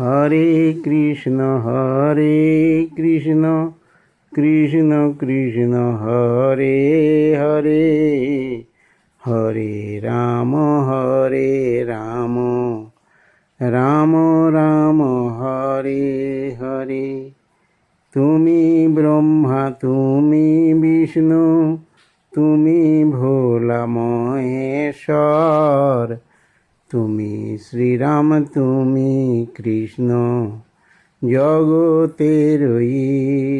হরে কৃষ্ণ হরে কৃষ্ণ কৃষ্ণ কৃষ্ণ, হরে হরে হরে রাম হরে রাম রাম রাম, হরে হরে। তুমি ব্রহ্মা, তুমি বিষ্ণু, তুমি ভোলা মহেশ্বর তুমি শ্রীরাম, তুমি কৃষ্ণ, জগতের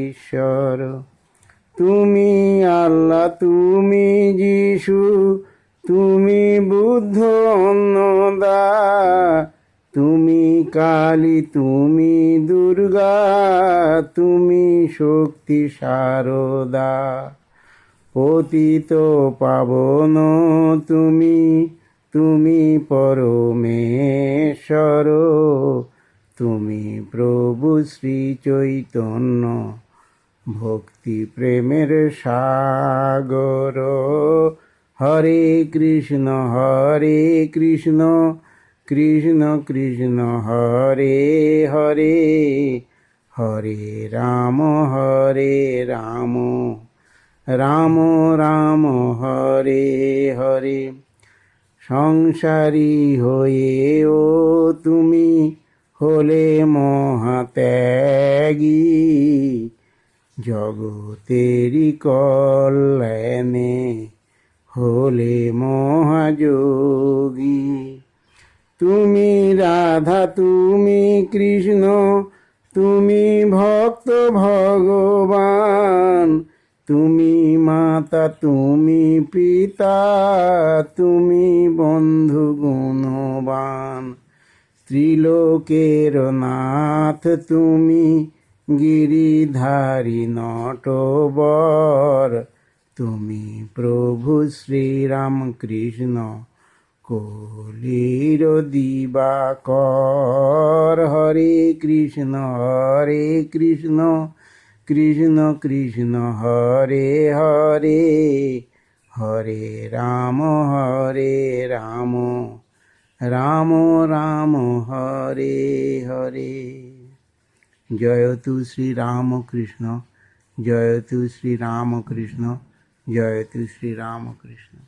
ঈশ্বর। তুমি আল্লাহ, তুমি যিশু, তুমি বুদ্ধ অন্নদা। তুমি কালী, তুমি দুর্গা। তুমি শক্তি সারদা। পতিত পাবন, তুমি তুমি পরমেশ্বর, তুমি প্রভু শ্রী চৈতন্য, ভক্তি প্রেমের সাগর। হরে কৃষ্ণ হরে কৃষ্ণ কৃষ্ণ কৃষ্ণ, হরে হরে হরে রাম হরে রাম রাম রাম, হরে হরে। সংসারী হয়েও তুমি হলে মহাত্যাগী। জগতেরই কল্যাণে হলে মহাযোগী। তুমি রাধা, তুমি কৃষ্ণ, তুমি ভক্ত, ভগবান। তুমি মাতা, তুমি পিতা, তুমি বন্ধু গুণবান। ত্রিলোকের নাথ তুমি, গিরিধারী নটবর। তুমি প্রভু শ্রীরাম কৃষ্ণ, কলির দিবাকর। হরে কৃষ্ণ হরে কৃষ্ণ কৃষ্ণ কৃষ্ণ হরে হরে হরে রাম হরে রাম রাম রাম হরে হরে। জয় তু শ্রী রাম কৃষ্ণ জয় তু শ্রী রাম কৃষ্ণ জয় তু শ্রী রাম কৃষ্ণ।